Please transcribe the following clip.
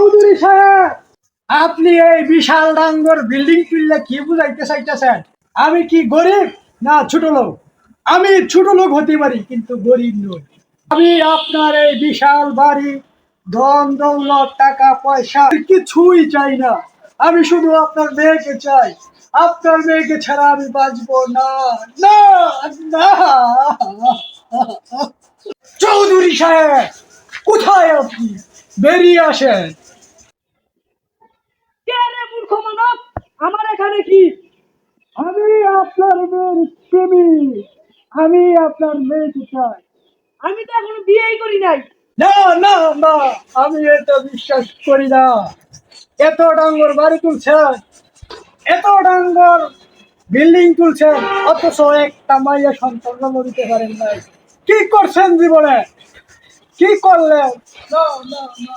চৌধুরী সাহেব আপনি এই বিশাল ডাঙ্গর বিল্ডিং তুললে কি বুঝাইতে চাইতেছেন? আমি কি গরিব না ছোট লোক? আমি ছোট লোক হতে পারি, কিন্তু গরিব নই। আমি আপনার এই বিশাল বাড়ি, ধন দৌলত, টাকা পয়সা, কিছুই চাই না। আমি শুধু আপনার মেয়েকে চাই। আপনার মেয়েকে ছাড়া আমি বাঁচবো না না না। চৌধুরী সাহেব, কোথায় আপনি? বেরিয়ে আসেন। আমার এখানে কি? আমি আপনার মেয়ের প্রেমিক আমি আপনার মেয়েকে চাই। আমি তো এখনও বিয়েই করি নাই। না না না, আমি এটা বিশ্বাস করি না। এত ডাঙ্গর বাড়ি তুলছেন, এত ডাঙ্গর বিল্ডিং তুলছেন, অথচ একটা মাইয়া সন্তান জন্ম দিতে পারেন নাই। কি করছেন জীবনে? কি করলেন? না না না।